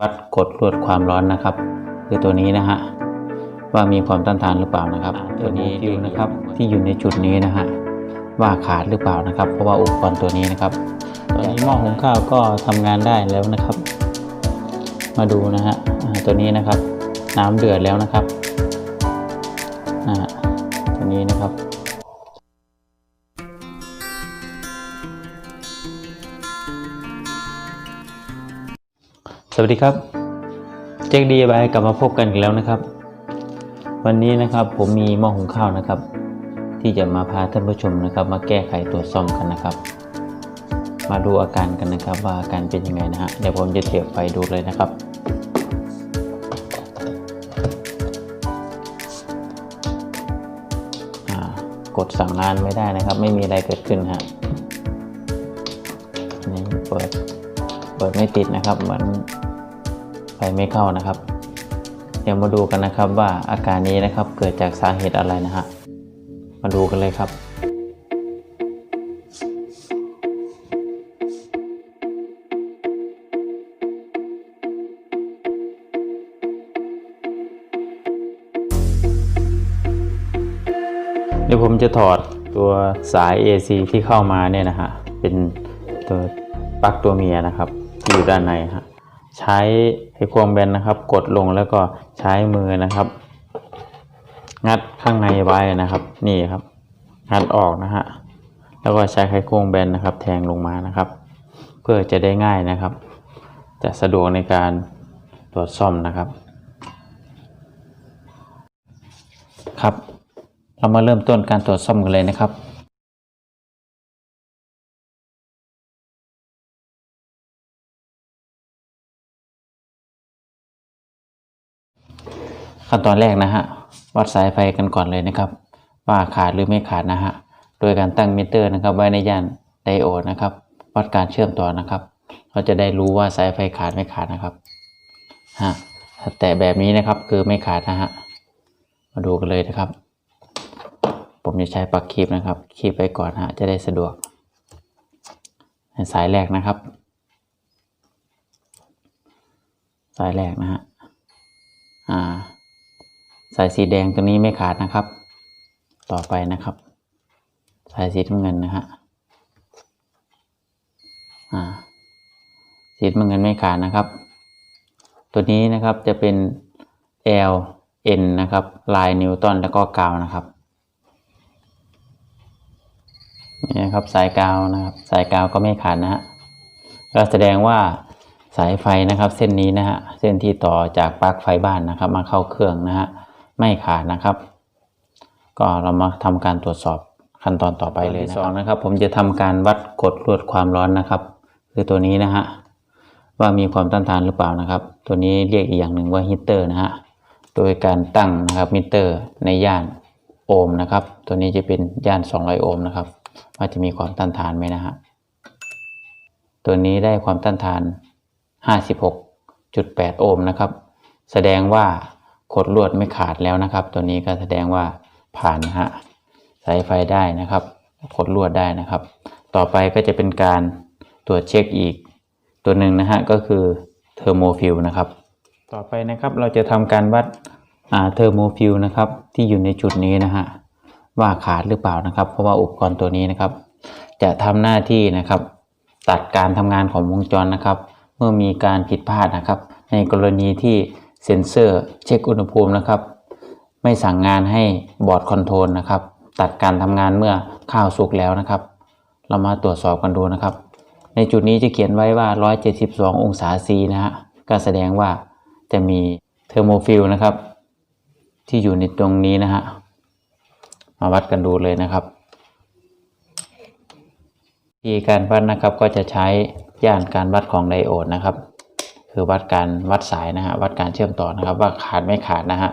วัดกดลวดความร้อนนะครับ คือตัวนี้นะฮะว่ามีความต้านทานหรือเปล่านะครับ ตัวนี้ฟิวนะครับที่อยู่ในจุดนี้นะฮะว่าขาดหรือเปล่านะครับ เพราะว่าอุปกรณ์ตัวนี้นะครับตอนนี้หม้อหุงข้าวก็ทำงานได้แล้วนะครับ มาดูนะฮะตัวนี้นะครับ น้ำเดือดแล้วนะครับอ่าตัวนี้นะครับ วัสดีครับเจ๊กดีบายกลับมาพบกันอีกแล้วนะครับ วันนี้นะครับผมมีหม้อหุงข้าวนะครับ ที่จะมาพาท่านผู้ชมนะครับ มาแก้ไขตัวซ่อมกันนะครับ มาดูอาการกันนะครับ ว่าอาการเป็นยังไงนะฮะเดี๋ยวผมจะเทียบไฟดูเลยนะครับกดสั่งงานไม่ได้นะครับ ไม่มีอะไรเกิดขึ้นฮะนี่เปิดเปิดไม่ติดนะครับเหมือน ไฟไม่เข้านะครับ เดี๋ยวมาดูกันนะครับว่าอาการนี้นะครับเกิดจากสาเหตุอะไรนะฮะ มาดูกันเลยครับเดี๋ยวผมจะถอดตัวสาย AC ที่เข้ามาเนี่ยนะฮะ เป็นตัวปลั๊กตัวเมียนะครับ ที่อยู่ด้านในฮะ ใช้ไขควงแบนนะครับ กดลงแล้วก็ใช้มือนะครับ งัดข้างในไว้นะครับ นี่ครับ งัดออกนะฮะแล้วก็ใช้ไขควงแบนนะครับ แทงลงมานะครับ เพื่อจะได้ง่ายนะครับ จะสะดวกในการตรวจซ่อมนะครับ ครับ เรามาเริ่มต้นการตรวจซ่อมกันเลยนะครับ ขั้นตอนแรกนะฮะวัดสายไฟกันก่อนเลยนะครับ ว่าขาดหรือไม่ขาดนะฮะโดยการตั้งมิเตอร์นะครับ ไว้ในย่านไดโอดนะครับวัดการเชื่อมต่อนะครับเราจะได้รู้ว่าสายไฟขาดไม่ขาดนะครับฮะแต่แบบนี้นะครับคือไม่ขาดนะฮะมาดูกันเลยนะครับ ผมจะใช้ปักคีบนะครับ คีบไว้ก่อนฮะจะได้สะดวกสายแรกนะครับ สายแรกนะฮะอ่า สายสีแดงตัวนี้ไม่ขาดนะครับ ต่อไปนะครับ สายสีน้ำเงินนะฮะอ่าสีน้ำเงินไม่ขาดนะครับ ตัวนี้นะครับจะเป็น L N นะครับ ลายนิวตันแล้วก็กาวนะครับนี่นะครับสายกาวนะครับ สายกาวก็ไม่ขาดนะฮะก็แสดงว่าสายไฟนะครับ เส้นนี้นะฮะเส้นที่ต่อจากปลั๊กไฟบ้านนะครับ มาเข้าเครื่องนะฮะ ไม่ขาดนะครับ ก็เรามาทำการตรวจสอบขั้นตอนต่อไปเลยนะสองนะครับ ผมจะทำการวัดกดลวดความร้อนนะครับ คือตัวนี้นะฮะว่ามีความต้านทานหรือเปล่านะครับ ตัวนี้เรียกอีกอย่างหนึ่งว่าฮีตเตอร์นะฮะโดยการตั้งนะครับมิเตอร์ในย่านโอห์มนะครับ ตัวนี้จะเป็นย่าน 200 โอห์มนะครับ ว่าจะมีความต้านทานไหมนะฮะตัวนี้ได้ความต้านทาน 56.8 โอห์มนะครับ แสดงว่า ขดลวดไม่ขาดแล้วนะครับ ตัวนี้ก็แสดงว่าผ่านนะฮะสายไฟได้นะครับขดลวดได้นะครับ ต่อไปก็จะเป็นการตรวจเช็คอีก ตัวหนึ่งนะฮะก็คือเทอร์โมฟิลนะครับ ต่อไปนะครับเราจะทำการวัดอ่าเทอร์โมฟิลนะครับที่อยู่ในจุดนี้นะฮะว่าขาดหรือเปล่านะครับ เพราะว่าอุปกรณ์ตัวนี้นะครับ จะทำหน้าที่นะครับ ตัดการทำงานของวงจรนะครับ เมื่อมีการผิดพลาดนะครับ ในกรณีที่ เซ็นเซอร์เช็คอุณหภูมินะครับ ไม่สั่งงานให้บอร์ดคอนโทรลนะครับ ตัดการทำงานเมื่อข้าวสุกแล้วนะครับ เรามาตรวจสอบกันดูนะครับ ในจุดนี้จะเขียนไว้ว่า 172 องศาซีนะฮะก็แสดงว่าจะมีเทอร์โมฟิลนะครับ ที่อยู่ในตรงนี้นะฮะมาวัดกันดูเลยนะครับวิธีการวัดนะครับก็จะใช้ย่านการวัดของไดโอดนะครับ คือวัดการวัดสายนะฮะวัดการเชื่อมต่อนะครับ ว่าขาดไม่ขาดนะฮะ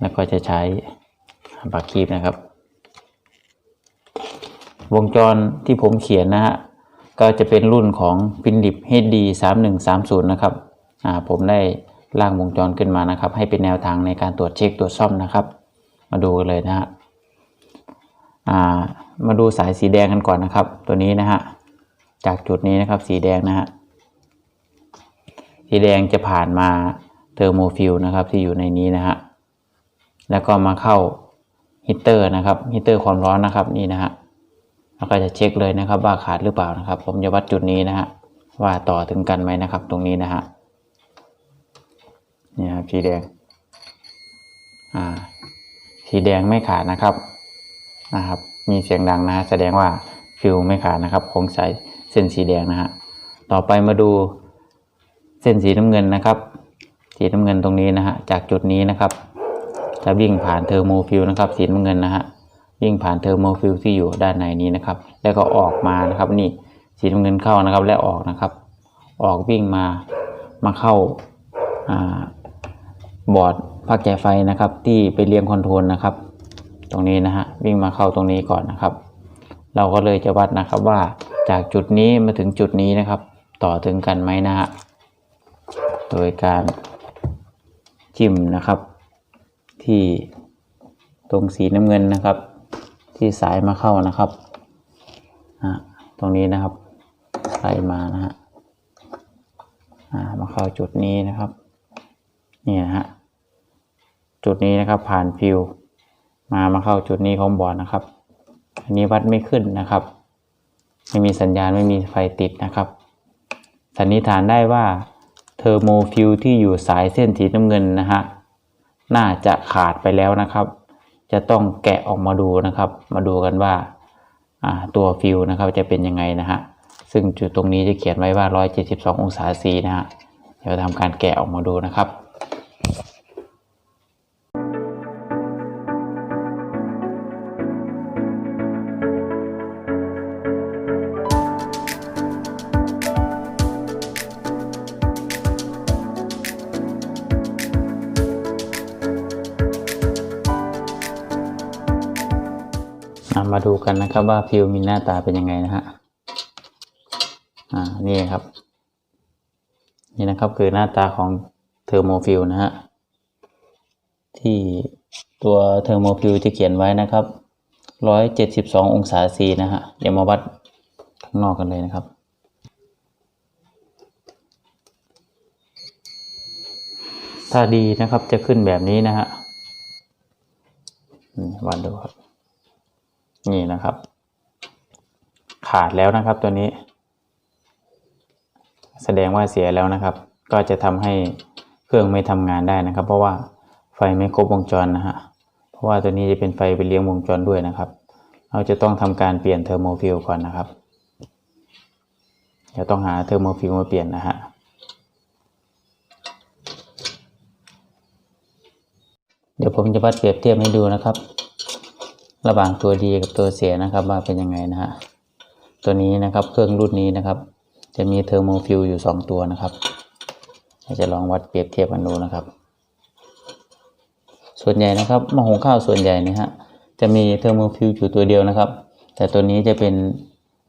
แล้วก็จะใช้ปากคีบนะครับ วงจรที่ผมเขียนนะฮะก็จะเป็นรุ่นของฟินดิบ HD 3130 นะครับอ่าผมได้ร่างวงจรขึ้นมานะครับ ให้เป็นแนวทางในการตรวจเช็คตรวจซ่อมนะครับ มาดูกันเลยนะฮะอ่ามาดูสายสีแดงกันก่อนนะครับ ตัวนี้นะฮะจากจุดนี้นะครับสีแดงนะฮะ สีแดงจะผ่านมาเทอร์โมฟิลนะครับที่อยู่ในนี้นะฮะแล้วก็มาเข้าฮีตเตอร์นะครับฮีตเตอร์ความร้อนนะครับนี่นะฮะแล้วก็จะเช็คเลยนะครับว่าขาดหรือเปล่านะครับ ผมจะวัดจุดนี้นะฮะว่าต่อถึงกันไหมนะครับ ตรงนี้นะฮะนี่ครับสีแดงอ่าสีแดงไม่ขาดนะครับนะครับ มีเสียงดังนะฮะแสดงว่าฟิวไม่ขาดนะครับของสายเส้นสีแดงนะฮะต่อไปมาดู เส้นสีน้ำเงินนะครับ สีน้ำเงินตรงนี้นะฮะจากจุดนี้นะครับ จะวิ่งผ่านเทอร์โมฟิลนะครับ สีน้ำเงินนะฮะวิ่งผ่านเทอร์โมฟิลที่อยู่ด้านในนี้นะครับ แล้วก็ออกมานะครับนี่สีน้ำเงินเข้านะครับ และออกนะครับ ออกวิ่งมามาเข้าอ่าบอร์ดพักแกไฟนะครับ ที่ไปเรียงคอนโทรลนะครับ ตรงนี้นะฮะวิ่งมาเข้าตรงนี้ก่อนนะครับ เราก็เลยจะวัดนะครับว่าจากจุดนี้มาถึงจุดนี้นะครับ ต่อถึงกันไหมนะฮะ โดยการจิ้มนะครับ ที่ตรงสีน้ำเงินนะครับ ที่สายมาเข้านะครับอ่าตรงนี้นะครับไล่มานะฮะอ่ามาเข้าจุดนี้นะครับนี่นะฮะจุดนี้นะครับผ่านฟิวมามาเข้าจุดนี้ของบอร์ดนะครับ อันนี้วัดไม่ขึ้นนะครับ ไม่มีสัญญาณไม่มีไฟติดนะครับ สันนิษฐานได้ว่า เทอร์โมฟิวที่อยู่สายเส้นสีน้ำเงินนะฮะน่าจะขาดไปแล้วนะครับ จะต้องแกะออกมาดูนะครับ มาดูกันว่าอ่าตัวฟิวนะครับจะเป็นยังไงนะฮะซึ่งจุดตรงนี้จะเขียนไว้ว่า 172 องศาซีนะฮะเดี๋ยวทำการแกะออกมาดูนะครับ ดูกันนะครับว่าฟิวมีหน้าตาเป็นยังไงนะฮะ อ่า นี่ครับ นี่นะครับคือหน้าตาของเทอร์โมฟิลนะฮะ ที่ตัวเทอร์โมฟิลจะเขียนไว้นะครับร้อยเจ็ดสิบสององศาซีนะฮะ เดี๋ยวมาวัดข้างนอกกันเลยนะครับถ้าดีนะครับจะขึ้นแบบนี้นะฮะวัดดูครับ นี่นะครับ ขาดแล้วนะครับตัวนี้ แสดงว่าเสียแล้วนะครับ ก็จะทำให้เครื่องไม่ทำงานได้นะครับ เพราะว่าไฟไม่ครบวงจรนะฮะเพราะว่าตัวนี้จะเป็นไฟไปเลี้ยงวงจรด้วยนะครับ เราจะต้องทำการเปลี่ยนเทอร์โมฟิลก่อนนะครับเดี๋ยวต้องหาเทอร์โมฟิลมาเปลี่ยนนะฮะเดี๋ยวผมจะวัดเปรียบเทียบให้ดูนะครับ ระหว่างตัวดีกับตัวเสียนะครับว่าเป็นยังไงนะฮะตัวนี้นะครับเครื่องรุ่นนี้นะครับ จะมีเทอร์โมฟิลอยู่สองตัวนะครับจะลองวัดเปรียบเทียบกันดูนะครับ ส่วนใหญ่นะครับม้อหุงข้าวส่วนใหญ่นะฮะจะมีเทอร์โมฟิลอยู่ตัวเดียวนะครับ แต่ตัวนี้จะเป็น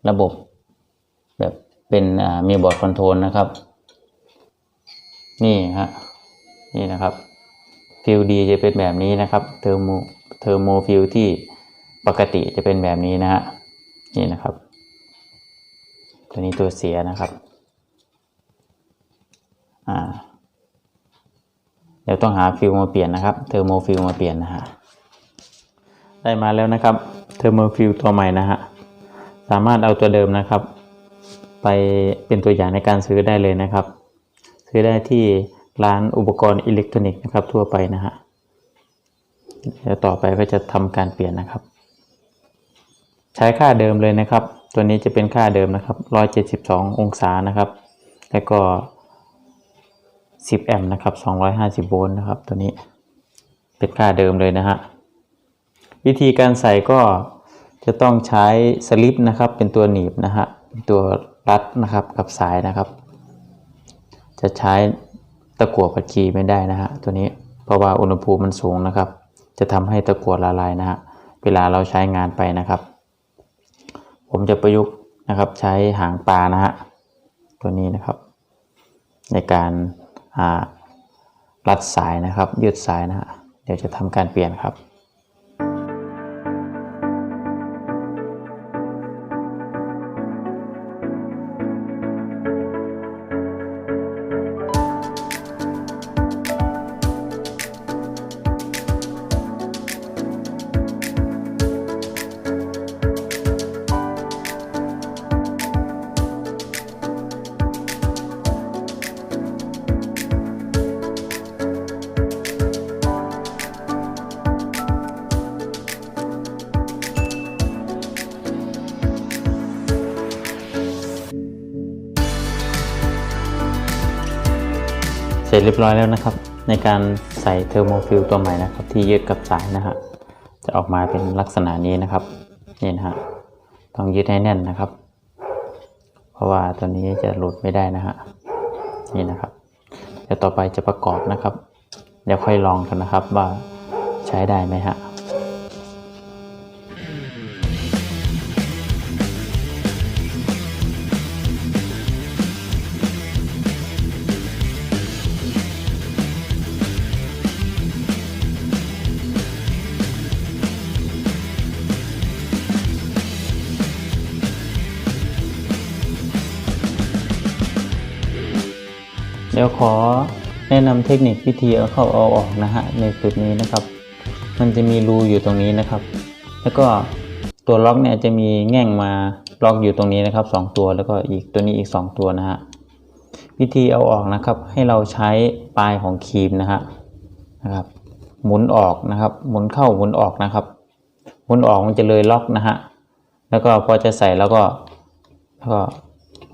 ระบบแบบเป็นมีบอร์ดคอนโทรลนะครับ นี่ฮะนี่นะครับฟิลดีจะเป็นแบบนี้นะครับเทอร์โมเทอร์โมฟิลที่ ปกติจะเป็นแบบนี้นะฮะนี่นะครับ ตัวนี้ตัวเสียนะครับอ่าเดี๋ยวต้องหาฟิลมาเปลี่ยนนะครับเทอร์โมฟิลมาเปลี่ยนนะฮะได้มาแล้วนะครับเทอร์โมฟิลตัวใหม่นะฮะสามารถเอาตัวเดิมนะครับ ไปเป็นตัวอย่างในการซื้อได้เลยนะครับ ซื้อได้ที่ร้านอุปกรณ์อิเล็กทรอนิกส์นะครับทั่วไปนะฮะเดี๋ยวต่อไปก็จะทำการเปลี่ยนนะครับ ใช้ค่าเดิมเลยนะครับ ตัวนี้จะเป็นค่าเดิมนะครับ 172 องศานะครับ แล้วก็ 10 แอมป์นะครับ 250 โวลต์นะครับ ตัวนี้เป็นค่าเดิมเลยนะฮะ วิธีการใส่ก็จะต้องใช้สลิปนะครับ เป็นตัวหนีบนะฮะ ตัวรัดนะครับกับสายนะครับ จะใช้ตะกั่วผัดกีไม่ได้นะฮะตัวนี้ เพราะว่าอุณหภูมิมันสูงนะครับ จะทำให้ตะกั่วละลายนะฮะ เวลาเราใช้งานไปนะครับ ผมจะประยุกต์นะครับใช้หางปลานะฮะตัวนี้นะครับ ในการรัดสายนะครับยืดสายนะฮะเดี๋ยวจะทำการเปลี่ยนครับ เรียบร้อยแล้วนะครับ ในการใส่เทอร์โมฟิลตัวใหม่นะครับ ที่ยึดกับสายนะฮะจะออกมาเป็นลักษณะนี้นะครับนี่นะฮะต้องยึดให้แน่นนะครับ เพราะว่าตัวนี้จะหลุดไม่ได้นะฮะนี่นะครับเดี๋ยวต่อไปจะประกอบนะครับ เดี๋ยวค่อยลองกันนะครับว่าใช้ได้ไหมฮะ เดี๋ยวขอแนะนำเทคนิควิธีเอาเข้าเอาออกนะฮะในจุดนี้นะครับ มันจะมีรูอยู่ตรงนี้นะครับ แล้วก็ตัวล็อกเนี่ยจะมีแง่งมาล็อกอยู่ตรงนี้นะครับสองตัวแล้วก็อีกตัวนี้อีกสองตัวนะฮะวิธีเอาออกนะครับ ให้เราใช้ปลายของครีมนะฮะนะครับ หมุนออกนะครับ หมุนเข้าหมุนออกนะครับ หมุนออกมันจะเลยล็อกนะฮะแล้วก็พอจะใส่แล้วก็แล้วก็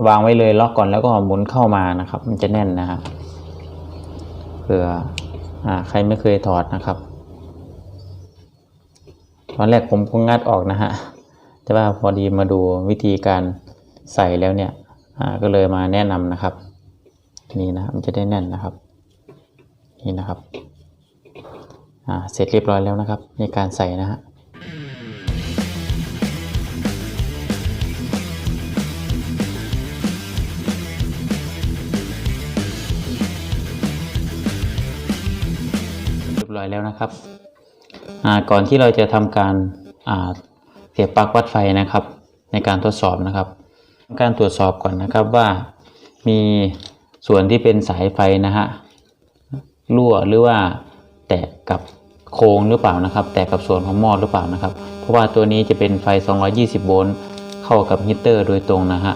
วางไว้เลยล็อกก่อนแล้วก็หมุนเข้ามานะครับ มันจะแน่นนะฮะเผื่ออ่าใครไม่เคยถอดนะครับ ตอนแรกผมก็งัดออกนะฮะแต่ว่าพอดีมาดูวิธีการใส่แล้วเนี่ยอ่าก็เลยมาแนะนำนะครับ นี่นะมันจะได้แน่นนะครับ นี่นะครับอ่าเสร็จเรียบร้อยแล้วนะครับในการใส่นะฮะ ร้อยแล้วนะครับก่อนที่เราจะทำการาเสียบปลั๊กวัดไฟนะครับ ในการทดสอบนะครับ การตรวจสอบก่อนนะครับว่ามีส่วนที่เป็นสายไฟนะฮะรั่วหรือว่าแตกกับโครงหรือเปล่านะครับ แตกกับส่วนของหม้อหรือเปล่านะครับ เพราะว่าตัวนี้จะเป็นไฟ 220 โวลต์เข้ากับฮีเตอร์โดยตรงนะฮะ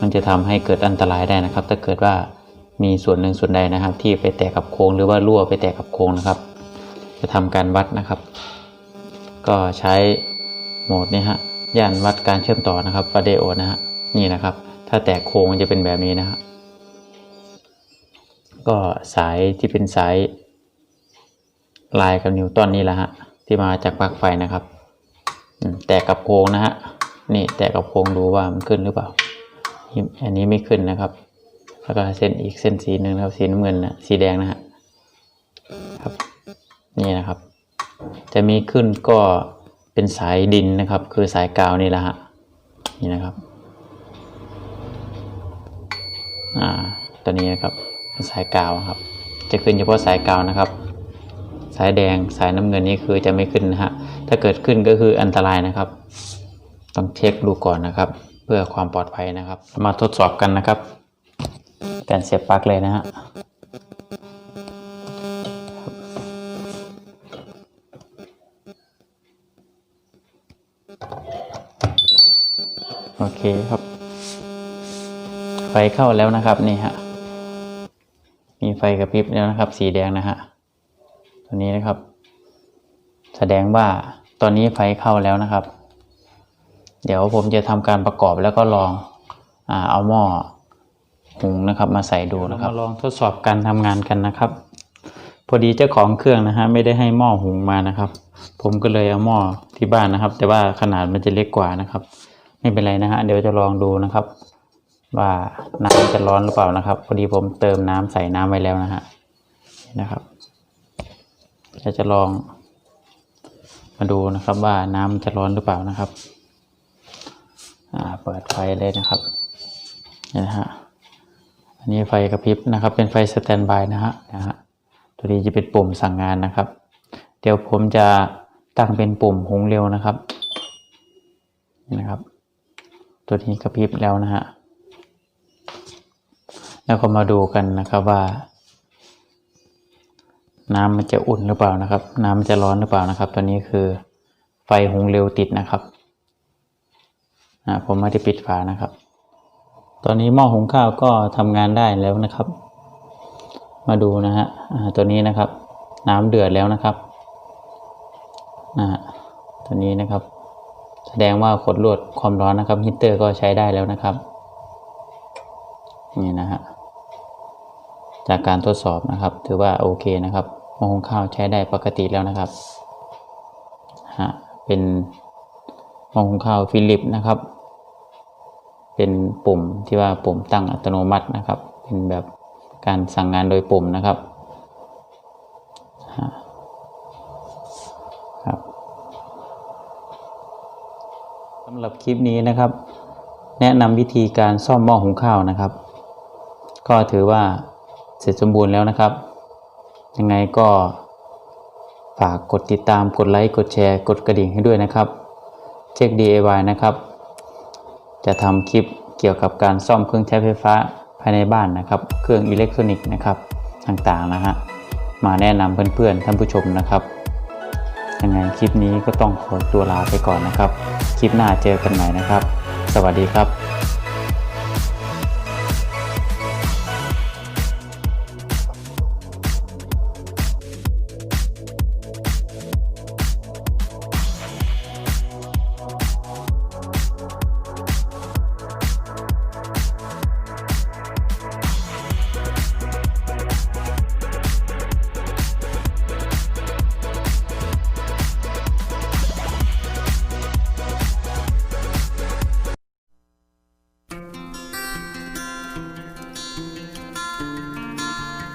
มันจะทำให้เกิดอันตรายได้นะครับ ถ้าเกิดว่ามีส่วนหนึ่งส่วนใดนะครับ ที่ไปแตกกับโครงหรือว่ารั่วไปแตกกับโครงนะครับ จะทำการวัดนะครับ ก็ใช้โหมดนี้ฮะย่านวัดการเชื่อมต่อนะครับฟาเดโอนะฮะนี่นะครับ ถ้าแตกโค้งจะเป็นแบบนี้นะฮะก็สายที่เป็นสายลายกับนิวตันนี่แหละฮะที่มาจากปลั๊กไฟนะครับแตกกับโค้งนะฮะนี่แตกกับโค้งดูว่ามันขึ้นหรือเปล่า อันนี้ไม่ขึ้นนะครับ แล้วก็เส้นอีกเส้นสีหนึ่งนะครับสีน้ำเงินนะสีแดงนะฮะครับ นี่นะครับจะมีขึ้นก็เป็นสายดินนะครับ คือสายกาวนี่แหละฮะนี่นะครับอ่าตัวนี้นะครับเป็นสายกาวครับ จะขึ้นเฉพาะสายกาวนะครับ สายแดงสายน้ำเงินนี่คือจะไม่ขึ้นนะฮะถ้าเกิดขึ้นก็คืออันตรายนะครับ ต้องเช็คดูก่อนนะครับ เพื่อความปลอดภัยนะครับ มาทดสอบกันนะครับการเสียบปลั๊กเลยนะฮะ โอเคครับ ไฟเข้าแล้วนะครับนี่ฮะมีไฟกระพริบแล้วนะครับ สีแดงนะฮะตัวนี้นะครับ แสดงว่าตอนนี้ไฟเข้าแล้วนะครับ เดี๋ยวผมจะทำการประกอบแล้วก็ลองอ่าเอาหม้อหุงนะครับ มาใส่ดูนะครับมาลองทดสอบการทำงานกันนะครับ พอดีเจ้าของเครื่องนะฮะไม่ได้ให้หม้อหุงมานะครับ ผมก็เลยเอาหม้อที่บ้านนะครับ แต่ว่าขนาดมันจะเล็กกว่านะครับ ไม่เป็นไรนะฮะเดี๋ยวจะลองดูนะครับ ว่าน้ำจะร้อนหรือเปล่านะครับ พอดีผมเติมน้ำใส่น้ำไว้แล้วนะฮะนะครับเดี๋ยวจะลอง มาดูนะครับว่าน้ำจะร้อนหรือเปล่านะครับอ่าเปิดไฟเลยนะครับนี่นะฮะอันนี้ไฟกระพริบนะครับ เป็นไฟสแตนบายนะฮะนะฮะตัวนี้จะเป็นปุ่มสั่งงานนะครับ เดี๋ยวผมจะตั้งเป็นปุ่มหุงเร็วนะครับนะครับ ตัวนี้กระพริบแล้วนะฮะ แล้วก็มาดูกันนะครับว่า น้ำมันจะอุ่นหรือเปล่านะครับ น้ำมันจะร้อนหรือเปล่านะครับ ตัวนี้คือไฟหุงเร็วติดนะครับผมไม่ได้ปิดฝานะครับ ตอนนี้หม้อหุงข้าวก็ทำงานได้แล้วนะครับ มาดูนะฮะตัวนี้นะครับ น้ำเดือดแล้วนะครับตัวนี้นะครับ แสดงว่าขดลวดความร้อนนะครับฮีตเตอร์ก็ใช้ได้แล้วนะครับนี่นะฮะจากการทดสอบนะครับ ถือว่าโอเคนะครับมอหุงข้าวใช้ได้ปกติแล้วนะครับฮะเป็นมอหุงข้าวฟิลิปนะครับ เป็นปุ่มที่ว่าปุ่มตั้งอัตโนมัตินะครับ เป็นแบบการสั่งงานโดยปุ่มนะครับฮะครับ สำหรับคลิปนี้นะครับ แนะนำวิธีการซ่อมหม้อหุงข้าวนะครับ ก็ถือว่าเสร็จสมบูรณ์แล้วนะครับ ยังไงก็ฝากกดติดตามกดไลค์กดแชร์ กดกระดิ่งให้ด้วยนะครับเช็ค DIY นะครับ จะทำคลิปเกี่ยวกับการซ่อมเครื่องใช้ไฟฟ้าภายในบ้านนะครับ เครื่องอิเล็กทรอนิกส์นะครับต่างๆนะฮะมาแนะนำเพื่อนๆท่านผู้ชมนะครับ ยังไงคลิปนี้ก็ต้องขอตัวลาไปก่อนนะครับ คลิปหน้าเจอกันใหม่นะครับ สวัสดีครับ